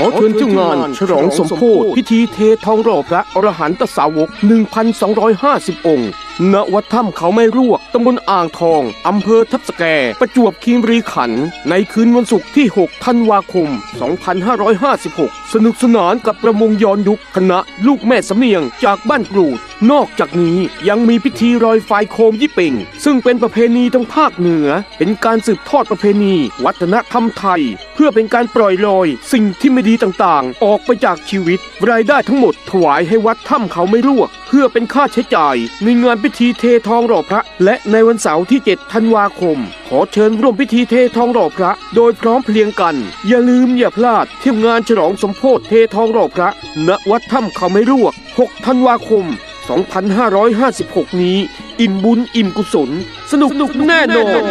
ขอเชิญเจ้างาน ฉลองสมโพธิพิธีเททองรอพระอรหันตสาวก 1,250 องค์ ณวัดถ้ำเขาไม่รวก ตำบลอ่างทอง อำเภอทับสแก ประจวบคีรีขันธ์ ในคืนวันศุกร์ที่ 6 ธันวาคม 2556 สนุกสนานกับประมงย้อนยุคคณะลูกแม่สำเนียงจากบ้านกรูด นอกจากนี้ยังมีพิธีรอยไฟโคมยี่เป่ง ซึ่งเป็นประเพณีทางภาคเหนือ เป็นการสืบทอดประเพณี วัฒนธรรมไทย เพื่อเป็นการปล่อยลอย สิ่งที่ไม่ดีต่างๆ ออกไปจากชีวิต รายได้ทั้งหมดถวายให้วัดถ้ำเขาไม่รวก พื่อเป็นค่าใช้จ่าย ในงานพิธีเททองหล่อพระ และในวันเสาร์ที่ 7 ธันวาคม ขอเชิญร่วมพิธีเททองหล่อพระ โดยพร้อมเพรียงกัน อย่าลืมอย่าพลาดเที่ยวงานฉลองสมโพธิเททองหล่อพระ ณวัดถ้ำเขาไม่รวก 6 ธันวาคม 2556 นี้ อิ่มบุญอิ่มกุศล สนุกแน่นอน